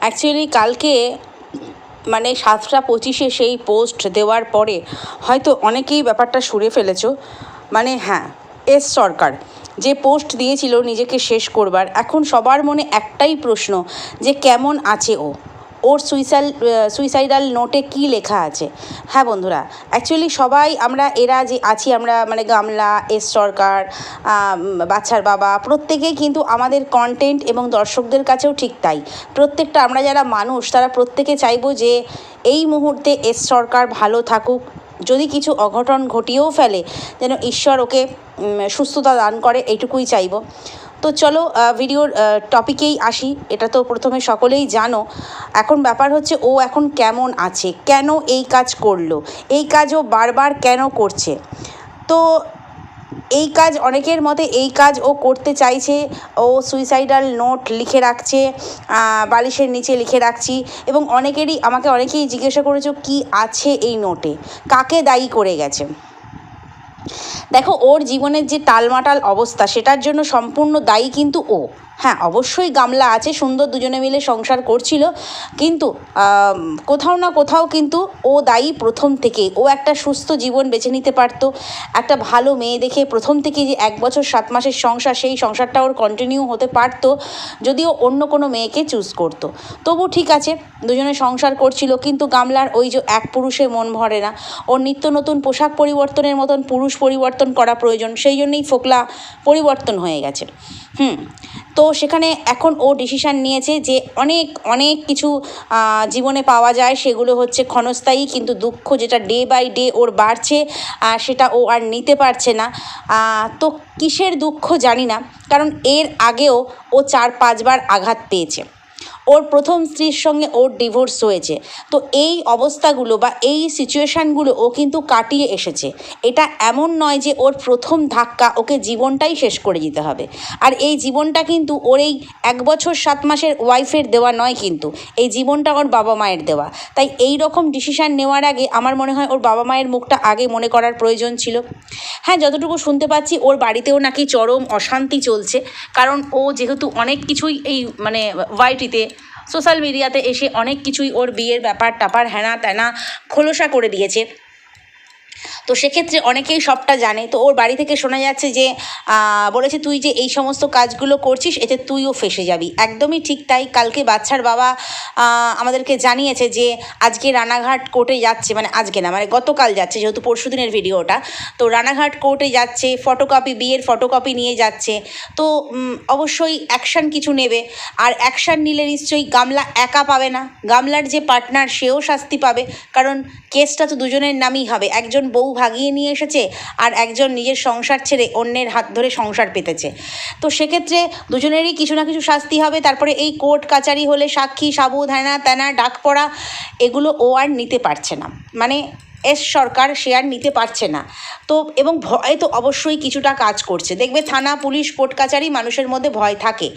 Actually কালকে মানে সাতটা পঁচিশে সেই পোস্ট দেওয়ার পরে, হয়তো অনেকেই ব্যাপারটা সুরে ফেলেছ। মানে হ্যাঁ এস সরকার, যে পোস্ট দিয়েছিল নিজেকে শেষ করবার, এখন সবার মনে একটাই প্রশ্ন, যে কেমন আছে ও? ওর সুইসাইড সুইসাইডাল নোটে কী লেখা আছে? হ্যাঁ বন্ধুরা অ্যাকচুয়ালি সবাই আমরা, এরা যে আছি আমরা মানে গামলা, এস সরকার বাচ্চার বাবা প্রত্যেকেই কিন্তু আমাদের কন্টেন্ট এবং দর্শকদের কাছেও ঠিক তাই। প্রত্যেকটা আমরা যারা মানুষ, তারা প্রত্যেকে চাইব যে এই মুহূর্তে এস সরকার ভালো থাকুক। যদি কিছু অঘটন ঘটিয়েও ফেলে, যেন ঈশ্বর ওকে সুস্থতা দান করে, এইটুকুই চাইব। তো চলো ভিডিওর টপিকেই আসি। এটা তো প্রথমে সকলেই জানো। এখন ব্যাপার হচ্ছে, ও এখন কেমন আছে? কেন এই কাজ করল? এই কাজ ও বারবার কেন করছে? তো এই কাজ, অনেকের মতে এই কাজ ও করতে চাইছে। ও সুইসাইডাল নোট লিখে রাখছে বালিশের নিচে লিখে রাখছি এবং অনেকেরই, আমাকে অনেকেই জিজ্ঞাসা করেছ, কি আছে এই নোটে কাকে দায়ী করে গেছে? দেখো ওর জীবনের যে টালমাটাল অবস্থা সেটার জন্য সম্পূর্ণ দায়ী কিন্তু ও। হ্যাঁ অবশ্যই গামলা আছে, সুন্দর দুজনে মিলে সংসার করছিল। কিন্তু কোথাও না কোথাও কিন্তু ও দায়ী প্রথম থেকে ও একটা সুস্থ জীবন বেছে নিতে পারতো। একটা ভালো মেয়ে দেখে প্রথম থেকে যে এক বছর সাত মাসের সংসার, সেই সংসারটা ওর কন্টিনিউ হতে পারতো, যদিও অন্য কোনো মেয়েকে চুজ করতো। তবু ঠিক আছে, দুজনে সংসার করছিল, কিন্তু গামলার ওই যে এক পুরুষে মন ভরে না। ওর নিত্য নতুন পোশাক পরিবর্তনের মতন পুরুষ পরিবর্তন করা প্রয়োজন, সেই জন্যই ফোকলা পরিবর্তন হয়ে গেছে। হুম, তো সেখানে এখন ও ডিসিশান নিয়েছে যে অনেক অনেক কিছু জীবনে পাওয়া যায়। সেগুলো হচ্ছে ক্ষণস্থায়ী কিন্তু দুঃখ যেটা ডে বাই ডে ওর বাড়ছে সেটা ও আর নিতে পারছে না। তো কিসের দুঃখ জানি না, কারণ এর আগেও ও চার, পাঁচবার আঘাত পেয়েছে। ওর প্রথম স্ত্রীর সঙ্গে ওর ডিভোর্স হয়েছে। তো এই অবস্থাগুলো বা এই সিচুয়েশানগুলো ও কিন্তু কাটিয়ে এসেছে। এটা এমন নয় যে ওর প্রথম ধাক্কা ওকে জীবনটাই শেষ করে দিতে হবে। আর এই জীবনটা কিন্তু ওর এই এক বছর সাত মাসের ওয়াইফের দেওয়া নয় কিন্তু, এই জীবনটা ওর বাবা মায়ের দেওয়া। তাই এই রকম ডিসিশান নেওয়ার আগে আমার মনে হয় ওর বাবা মায়ের মুখটা আগে মনে করার প্রয়োজন ছিল। হ্যাঁ যতটুকু শুনতে পাচ্ছি, ওর বাড়িতেও নাকি চরম অশান্তি চলছে। কারণ ও যেহেতু অনেক কিছুই এই মানে ওয়াইটিতে সোশ্যাল মিডিয়াতে এসে অনেক কিছুই ওর বিয়ের ব্যাপার টাপার হ্যানা ত্যানা খোলসা করে দিয়েছে। তো সেক্ষেত্রে অনেকেই সবটা জানে। তো ওর বাড়ি থেকে শোনা যাচ্ছে যে বলেছে তুই যে এই সমস্ত কাজগুলো করছিস, এতে তুইও ফেসে যাবি। একদমই ঠিক তাই। কালকে বাচ্চার বাবা আমাদেরকে জানিয়েছে যে, আজকে রানাঘাট কোর্টে যাচ্ছে মানে আজকে না মানে গতকাল যাচ্ছে, যেহেতু পরশু দিনের ভিডিওটা। তো রানাঘাট কোর্টে যাচ্ছে, ফটোকপি, বিয়ের ফটোকপি নিয়ে যাচ্ছে। তো অবশ্যই অ্যাকশান কিছু নেবে। আর অ্যাকশান নিলে নিশ্চয়ই গামলা একা পাবে না। গামলার যে পার্টনার, সেও শাস্তি পাবে। কারণ কেসটা তো দুজনের নামই হবে। একজন বউ ভাগিয়ে নিয়ে এসেছে আর একজন নিজের সংসার ছেড়ে অন্যের হাত ধরে সংসার পেতেছে। তো সেক্ষেত্রে দুজনেরই কিছু না কিছু শাস্তি হবে। তারপরে এই কোর্ট কাচারি হলে সাক্ষী সাবুদ হ্যানা ত্যানা ডাক পড়া, এগুলো ও আর নিতে পারছে না। মানে এস সরকার আর নিতে পারছে না। তো এবং ভয় তো অবশ্যই কিছুটা কাজ করছে। দেখবে থানা, পুলিশ, কোর্ট কাচারি মানুষের মধ্যে ভয় থাকে।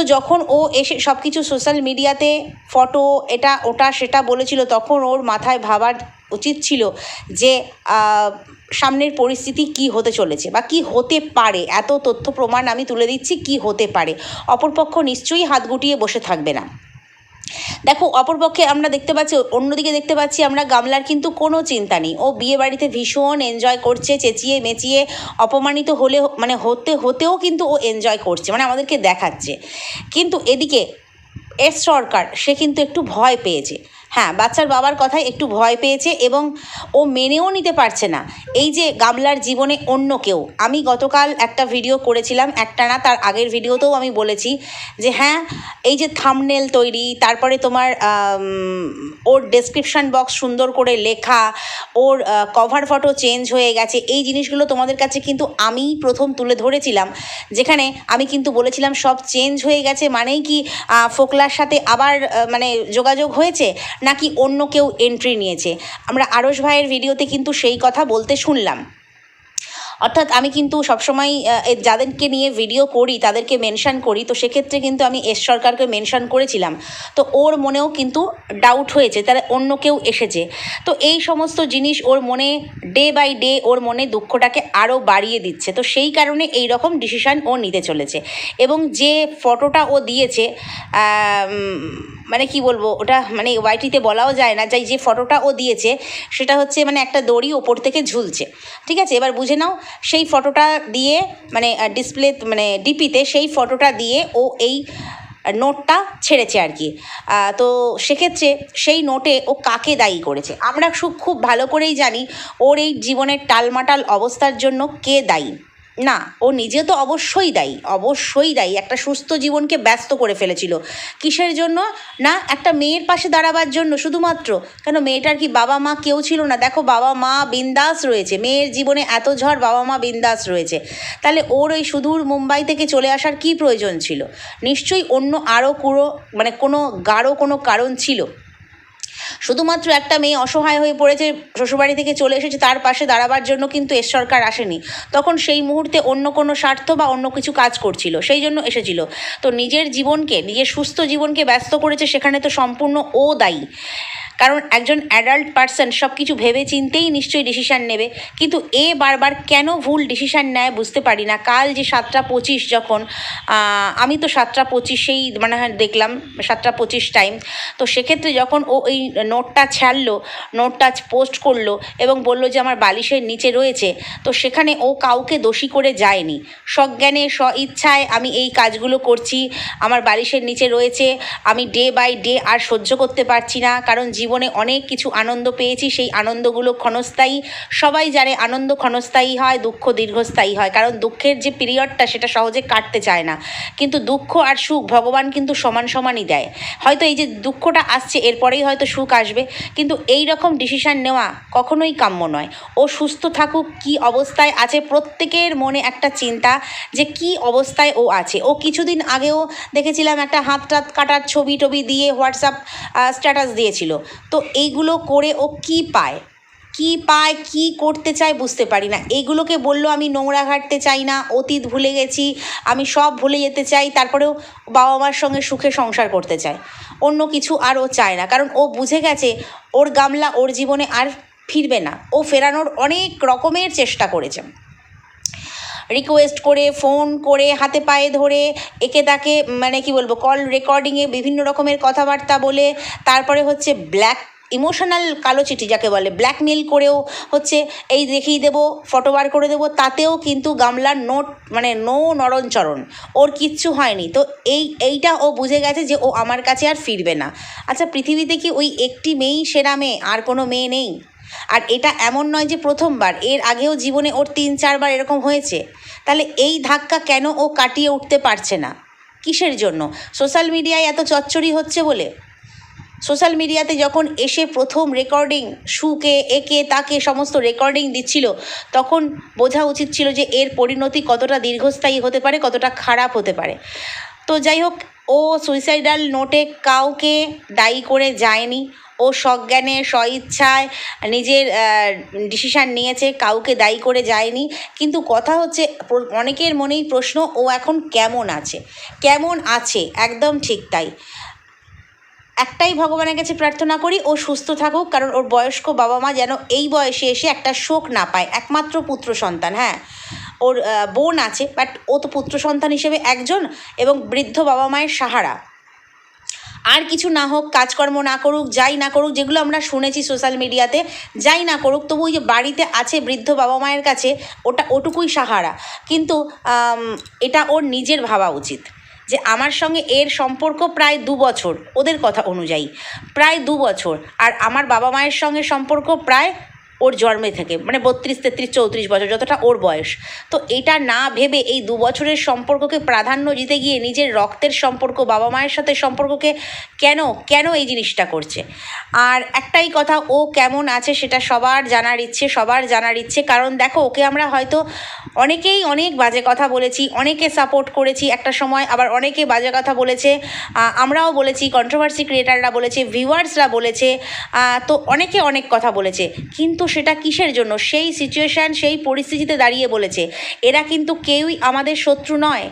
তো যখন ও এসে সব কিছু সোশ্যাল মিডিয়াতে ফটো এটা, ওটা, সেটা বলেছিল, তখন ওর মাথায় ভাবার উচিত ছিল যে সামনের পরিস্থিতি কি হতে চলেছে বা কি হতে পারে। এত তথ্য প্রমাণ আমি তুলে দিচ্ছি কি হতে পারে। অপরপক্ষ নিশ্চয়ই হাত গুটিয়ে বসে থাকবে না। দেখো অপরপক্ষে আমরা দেখতে পাচ্ছি, অন্যদিকে দেখতে পাচ্ছি আমরা গামলার কিন্তু কোনো চিন্তা নেই। ও বিয়ে বাড়িতে ভীষণ এনজয় করছে, চেঁচিয়ে মেচিয়ে অপমানিত হলে মানে হতে, হতেও কিন্তু ও এনজয় করছে মানে আমাদেরকে দেখাচ্ছে। কিন্তু এদিকে এস সরকার, সে কিন্তু একটু ভয় পেয়েছে। হ্যাঁ বাচ্চার বাবার কথায় একটু ভয় পেয়েছে এবং ও মেনেও নিতে পারছে না। এই যে গামলার জীবনে অন্য কেউ। আমি গতকাল একটা ভিডিও করেছিলাম, একটা না, তার আগের ভিডিওতেও আমি বলেছি যে হ্যাঁ এই যে থামনেল তৈরি, তারপরে তোমার ওর ডেসক্রিপশান বক্স সুন্দর করে লেখা, ওর কভার ফটো চেঞ্জ হয়ে গেছে, এই জিনিসগুলো তোমাদের কাছে কিন্তু আমি প্রথম তুলে ধরেছিলাম, যেখানে আমি কিন্তু বলেছিলাম সব চেঞ্জ হয়ে গেছে, মানেই কি ফোকলার সাথে আবার মানে যোগাযোগ হয়েছে? নাকি অন্য কেউ এন্ট্রি নিয়েছে? আমরা আরস ভাইয়ের ভিডিওতে কিন্তু সেই কথা বলতে শুনলাম। অর্থাৎ আমি কিন্তু সবসময় যাদেরকে নিয়ে ভিডিও করি, তাদেরকে মেনশান করি, তো সেক্ষেত্রে কিন্তু আমি এস সরকারকে মেনশন করেছিলাম। তো ওর মনেও কিন্তু ডাউট হয়েছে, তাহলে অন্য কেউ এসেছে। তো এই সমস্ত জিনিস ওর মনে ডে বাই ডে ওর মনে দুঃখটাকে আরও বাড়িয়ে দিচ্ছে। তো সেই কারণে এই রকম ডিসিশান ও নিতে চলেছে। এবং যে ফটোটা ও দিয়েছে মানে কি বলব, ওটা মানে ওয়াইটিতে বলাও যায় না, যাই যে ফটোটা ও দিয়েছে, সেটা হচ্ছে মানে একটা দড়ি ওপর থেকে ঝুলছে। ঠিক আছে? এবার বুঝে নাও সেই ফটোটা দিয়ে মানে ডিসপ্লে মানে ডিপিতে সেই ফটোটা দিয়ে ও এই নোটটা ছেড়েছে আর কি। তো সেক্ষেত্রে সেই নোটে ও কাকে দায়ী করেছে? আমরা খুব খুব ভালো করেই জানি ওর এই জীবনের টালমাটাল অবস্থার জন্য কে দায়ী। না, ও নিজে তো অবশ্যই দায়ী অবশ্যই দায়ী। একটা সুস্থ জীবনকে ব্যস্ত করে ফেলেছিল। কিসের জন্য? না, একটা মেয়ের পাশে দাঁড়াবার জন্য শুধুমাত্র। কেন, মেয়েটার কি বাবা মা কেউ ছিল না? দেখো, বাবা মা বিন্দাস রয়েছে। মেয়ের জীবনে এত ঝড় বাবা মা বিন্দাস রয়েছে। তাহলে ওর ওই সুদূর মুম্বাই থেকে চলে আসার কি প্রয়োজন ছিল? নিশ্চয়ই অন্য আরও কুড়ো মানে কোনো গাঢ় কোনো কারণ ছিল। শুধুমাত্র একটা মেয়ে অসহায় হয়ে পড়েছে, শ্বশুরবাড়ি থেকে চলে এসেছে, তার পাশে দাঁড়াবার জন্য কিন্তু এস সরকার আসেনি। তখন সেই মুহূর্তে অন্য কোনো স্বার্থ বা অন্য কিছু কাজ করছিল, সেই জন্য এসেছিল। তো নিজের জীবনকে, নিজের সুস্থ জীবনকে ব্যস্ত করেছে, সেখানে তো সম্পূর্ণ ও দায়ী। কারণ একজন অ্যাডাল্ট পার্সন সব কিছু ভেবে চিনতেই নিশ্চয়ই ডিসিশান নেবে। কিন্তু এ বারবার কেন ভুল ডিসিশান নেয় বুঝতে পারি না। কাল যে সাতটা পঁচিশ যখন আমি তো সাতটা পঁচিশেই মানে হয় দেখলাম, সাতটা পঁচিশ টাইম তো সেক্ষেত্রে যখন ও এই নোটটা ছাড়লো নোটটা পোস্ট করল এবং বলল যে আমার বালিশের নিচে রয়েছে, তো সেখানে ও কাউকে দোষী করে যায়নি। সজ্ঞানে স্ব ইচ্ছায় আমি এই কাজগুলো করছি, আমার বালিশের নিচে রয়েছে, আমি ডে বাই ডে আর সহ্য করতে পারছি না, কারণ জীবনে অনেক কিছু আনন্দ পেয়েছি, সেই আনন্দগুলো ক্ষণস্থায়ী। সবাই জানে আনন্দ ক্ষণস্থায়ী হয়, দুঃখ দীর্ঘস্থায়ী হয়। কারণ দুঃখের যে পিরিয়ডটা সেটা সহজে কাটতে চায় না। কিন্তু দুঃখ আর সুখ ভগবান কিন্তু সমান সমানই দেয়। হয়তো এই যে দুঃখটা আসছে, এরপরেই হয়তো সুখ আসবে। কিন্তু এই রকম ডিসিশান নেওয়া কখনোই কাম্য নয়। ও সুস্থ থাকুক, কি অবস্থায় আছে প্রত্যেকের মনে একটা চিন্তা যে কি অবস্থায় ও আছে। ও কিছুদিন আগেও দেখেছিলাম একটা হাত টাত কাটার ছবি টবি দিয়ে হোয়াটসঅ্যাপ স্ট্যাটাস দিয়েছিল। তো এইগুলো করে ও কি পায়? কি পায়, কি করতে চায় বুঝতে পারি না। এইগুলোকে বলল, আমি নোংরা ঘাটতে চাই না, অতীত ভুলে গেছি, আমি সব ভুলে যেতে চাই। তারপরেও বাবা মার সঙ্গে সুখে সংসার করতে চায়। অন্য কিছু আর ও চায় না। কারণ ও বুঝে গেছে, ওর গামলা ওর জীবনে আর ফিরবে না। ও ফেরানোর অনেক রকমের চেষ্টা করেছে। রিকোয়েস্ট করে ফোন করে, হাতে পায়ে ধরে, একে তাকে মানে কি বলব কল রেকর্ডিংয়ে বিভিন্ন রকমের কথাবার্তা বলে, তারপরে হচ্ছে ব্ল্যাক ইমোশনাল কালো চিঠি যাকে বলে ব্ল্যাকমেল করেও হচ্ছে এই দেখিয়ে দেবো ফটো বার করে দেবো, তাতেও কিন্তু গামলার নোট মানে নো নরণচরণ, ওর কিচ্ছু হয়নি। তো এই, এইটা ও বুঝে গেছে যে ও আমার কাছে আর ফিরবে না। আচ্ছা পৃথিবীতে কি ওই একটি মেয়েই সেরা মেয়ে? আর কোনো মেয়ে নেই? আর এটা এমন নয় যে প্রথমবার, এর আগেও জীবনে ওর তিন, চারবার এরকম হয়েছে। তাহলে এই ধাক্কা কেন ও কাটিয়ে উঠতে পারছে না? কিসের জন্য? সোশ্যাল মিডিয়ায় এত চচ্চড়ি হচ্ছে বলে? সোশ্যাল মিডিয়াতে যখন এসে প্রথম রেকর্ডিং সুকে একে, তাকে সমস্ত রেকর্ডিং দিচ্ছিল, তখন বোঝা উচিত ছিল যে এর পরিণতি কতটা দীর্ঘস্থায়ী হতে পারে, কতটা খারাপ হতে পারে। তো যাই হোক, ও সুইসাইডাল নোটে কাউকে দায়ী করে যায়নি। ও সজ্ঞানে, স্বইচ্ছায় নিজের ডিসিশান নিয়েছে, কাউকে দায়ী করে যায়নি। কিন্তু কথা হচ্ছে অনেকের মনেই প্রশ্ন, ও এখন কেমন আছে? কেমন আছে? একদম ঠিক তাই। একটাই ভগবানের কাছে প্রার্থনা করি, ও সুস্থ থাকুক, কারণ ওর বয়স্ক বাবা মা যেন এই বয়সে এসে একটা শোক না পায়। একমাত্র পুত্র সন্তান হ্যাঁ? ওর বোন আছে বাট ও তো পুত্র সন্তান হিসেবে একজন এবং বৃদ্ধ বাবা মায়ের সাহারা। আর কিছু না হোক, কাজকর্ম না করুক, যাই না করুক, যেগুলো আমরা শুনেছি সোশ্যাল মিডিয়াতে, যাই না করুক, তবু ওই যে বাড়িতে আছে বৃদ্ধ বাবা মায়ের কাছে, ওটা ওটুকুই সাহারা। কিন্তু এটা ওর নিজের ভাবা উচিত যে আমার সঙ্গে এর সম্পর্ক প্রায় দু বছর, ওদের কথা অনুযায়ী। প্রায় দু বছর, আর আমার বাবা মায়ের সঙ্গে সম্পর্ক প্রায় ওর জন্মে থেকে মানে বত্রিশ, তেত্রিশ, চৌত্রিশ বছর, যতটা ওর বয়স। তো এটা না ভেবে এই দু বছরের সম্পর্ককে প্রাধান্য দিতে গিয়ে নিজের রক্তের সম্পর্ক, বাবা মায়ের সাথে সম্পর্ককে কেন কেন এই জিনিসটা করছে? আর একটাই কথা, ও কেমন আছে সেটা সবার জানার ইচ্ছে, সবার জানার ইচ্ছে। কারণ দেখো, ওকে আমরা হয়তো অনেকেই অনেক বাজে কথা বলেছি, অনেকে সাপোর্ট করেছি, একটা সময় আবার অনেকে বাজে কথা বলেছে আমরাও বলেছি কন্ট্রোভার্সি ক্রিয়েটাররা বলেছে ভিউয়ার্সরা বলেছে তো অনেকে অনেক কথা বলেছে। কিন্তু সেটা কিসের জন্য? সেই সিচুয়েশান সেই পরিস্থিতিতে দাঁড়িয়ে বলেছে। এরা কিন্তু কেউই আমাদের শত্রু নয়।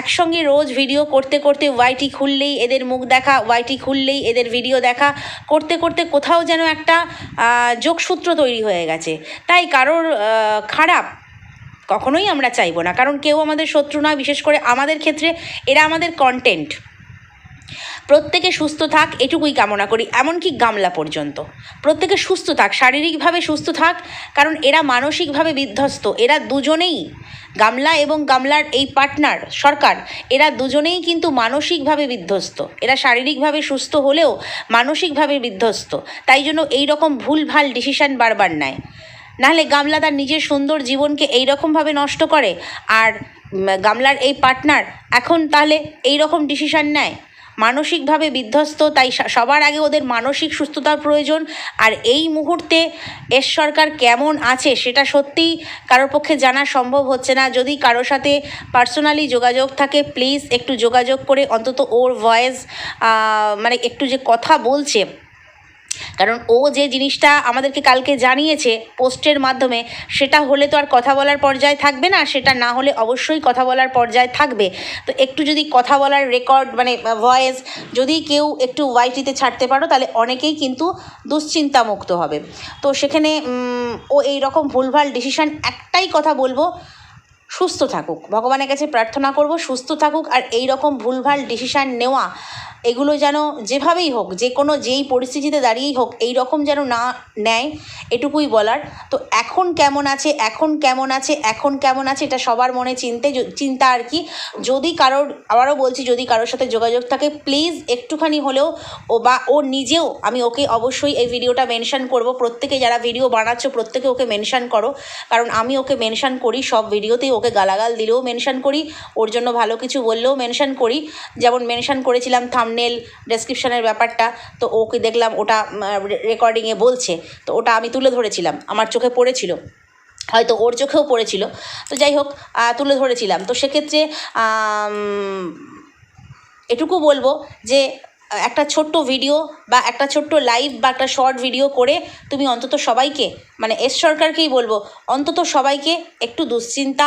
একসঙ্গে রোজ ভিডিও করতে করতে ওয়াইটি খুললেই এদের মুখ দেখা ওয়াইটি খুললেই এদের ভিডিও দেখা। করতে করতে কোথাও যেন একটা যোগসূত্র তৈরি হয়ে গেছে। তাই কারোর খারাপ কখনোই আমরা চাইব না। কারণ কেউ আমাদের শত্রু নয়, বিশেষ করে আমাদের ক্ষেত্রে এরা আমাদের কন্টেন্ট প্রত্যেকে সুস্থ থাক, এটুকুই কামনা করি, এমনকি গামলা পর্যন্ত। প্রত্যেকে সুস্থ থাক, শারীরিকভাবে সুস্থ থাক, কারণ এরা মানসিকভাবে বিধ্বস্ত, এরা দুজনেই গামলা এবং গামলার এই পার্টনার, সরকার, এরা দুজনেই কিন্তু মানসিকভাবে বিধ্বস্ত। এরা শারীরিকভাবে সুস্থ হলেও মানসিকভাবে বিধ্বস্ত, তাই জন্য এই রকম ভুলভাল ডিসিশান বারবার নেয়। নাহলে গামলা তার নিজের সুন্দর জীবনকে এই রকমভাবে নষ্ট করে, আর গামলার এই পার্টনার এখন তাহলে এই রকম ডিসিশান নেয়। মানসিকভাবে বিধ্বস্ত, তাই সবার আগে ওদের মানসিক সুস্থতার প্রয়োজন। আর এই মুহূর্তে এস সরকার কেমন আছে সেটা সত্যিই কারোর পক্ষে জানা সম্ভব হচ্ছে না। যদি কারোর সাথে পার্সোনালি যোগাযোগ থাকে, প্লিজ একটু যোগাযোগ করে অন্তত ওর ভয়েস মানে একটু যে কথা বলছে কারণ ও যে জিনিসটা আমাদেরকে কালকে জানিয়েছে পোস্টের মাধ্যমে, সেটা হলে তো আর কথা বলার পর্যায়ে থাকবে না, সেটা না হলে অবশ্যই কথা বলার পর্যায়ে থাকবে। তো একটু যদি কথা বলার রেকর্ড মানে ভয়েস যদি কেউ একটু ওয়াইটিতে ছাড়তে পারো, তাহলে অনেকেই কিন্তু দুশ্চিন্তামুক্ত হবে। তো সেখানে ও এই রকম ভুলভাল ডিসিশান একটাই কথা বলব, সুস্থ থাকুক। ভগবানের কাছে প্রার্থনা করব, সুস্থ থাকুক, আর এই রকম ভুলভাল ডিসিশান নেওয়া এগুলো যেন যেভাবেই হোক, যে কোনো যেই পরিস্থিতিতে দাঁড়িয়েই হোক, এই রকম যেন না নেয়, এটুকুই বলার। তো এখন কেমন আছে, এখন কেমন আছে, এখন কেমন আছে, এটা সবার মনে চিনতে চিন্তা আর কি। যদি কারোর, আবারও বলছি, যদি কারোর সাথে যোগাযোগ থাকে প্লিজ একটুখানি হলেও ও বা ও নিজেও আমি ওকে অবশ্যই এই ভিডিওটা মেনশান করব। প্রত্যেকে যারা ভিডিও বানাচ্ছ, প্রত্যেকে ওকে মেনশান করো। কারণ আমি ওকে মেনশান করি, সব ভিডিওতেই ওকে গালাগাল দিলেও মেনশান করি, ওর জন্য ভালো কিছু বললেও মেনশান করি। যেমন মেনশন করেছিলাম থামনেল ডেসক্রিপশানের ব্যাপারটা, তো ওকে দেখলাম ওটা রেকর্ডিংয়ে বলছে, তো ওটা আমি তুলে ধরেছিলাম, আমার চোখে পড়েছিল, হয়তো ওর চোখেও পড়েছিল, তো যাই হোক তুলে ধরেছিলাম, তো সেক্ষেত্রে এটুকু বলব যে, একটা ছোট্ট ভিডিও বা একটা ছোট্ট লাইভ বা একটা শর্ট ভিডিও করে তুমি অন্তত সবাইকে মানে এস সরকারকেই বলব, অন্তত সবাইকে একটু দুশ্চিন্তা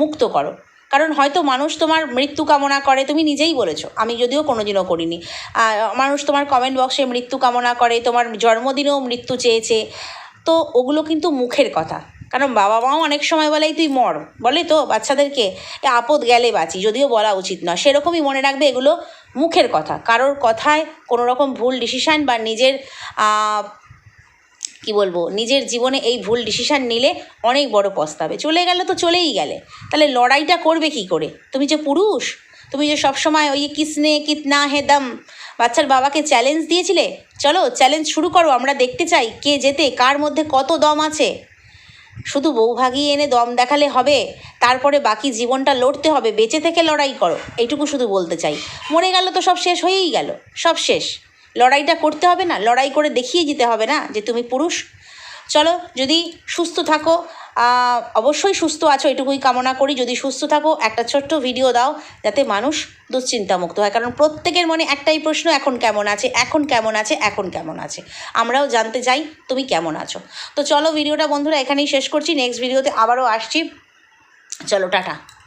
মুক্ত করো। কারণ হয়তো মানুষ তোমার মৃত্যু কামনা করে, তুমি নিজেই বলেছ, আমি যদিও কোনোদিনও করিনি। মানুষ তোমার কমেন্ট বক্সে মৃত্যু কামনা করে, তোমার জন্মদিনেও মৃত্যু চেয়েছে। তো ওগুলো কিন্তু মুখের কথা। কারণ বাবা মাও অনেক সময় বলে, "এই তুই মর। বলে তো বাচ্চাদেরকে এ আপদ গেলে বাঁচি, যদিও বলা উচিত নয়। সেরকমই মনে রাখবে এগুলো মুখের কথা। কারোর কথায় কোনো রকম ভুল ডিসিশান বা নিজের কি বলব, নিজের জীবনে এই ভুল ডিসিশান নিলে অনেক বড় পস্তাবে। চলে গেলে তো চলেই গেলে। তাহলে লড়াইটা করবে কি করে? তুমি যে পুরুষ, তুমি যে সবসময় ওই কিসনে কিতনা হে দম, বাচ্চার বাবাকে চ্যালেঞ্জ দিয়েছিলে? চলো চ্যালেঞ্জ শুরু করো, আমরা দেখতে চাই কে যেতে কার মধ্যে কত দম আছে। শুধু বউভাগি এনে দম দেখালে হবে, তারপরে বাকি জীবনটা লড়তে হবে, বেঁচে থেকে লড়াই করো, এইটুকু শুধু বলতে চাই। মরে গেল তো সব শেষ হয়েই গেল, সব শেষ। লড়াইটা করতে হবে না, লড়াই করে দেখিয়ে যেতে হবে না যে তুমি পুরুষ। চলো, যদি সুস্থ থাকো অবশ্যই সুস্থ আছো, এটুকুই কামনা করি। যদি সুস্থ থাকো, একটা ছোট্ট ভিডিও দাও, যাতে মানুষ দুশ্চিন্তামুক্ত হয়। কারণ প্রত্যেকের মনে একটাই প্রশ্ন, এখন কেমন আছে, এখন কেমন আছে, এখন কেমন আছে? আমরাও জানতে চাই, তুমি কেমন আছো? তো চলো ভিডিওটা বন্ধুরা, এখানেই শেষ করছি। নেক্সট ভিডিওতে আবারও আসছি। চলো, টাটা।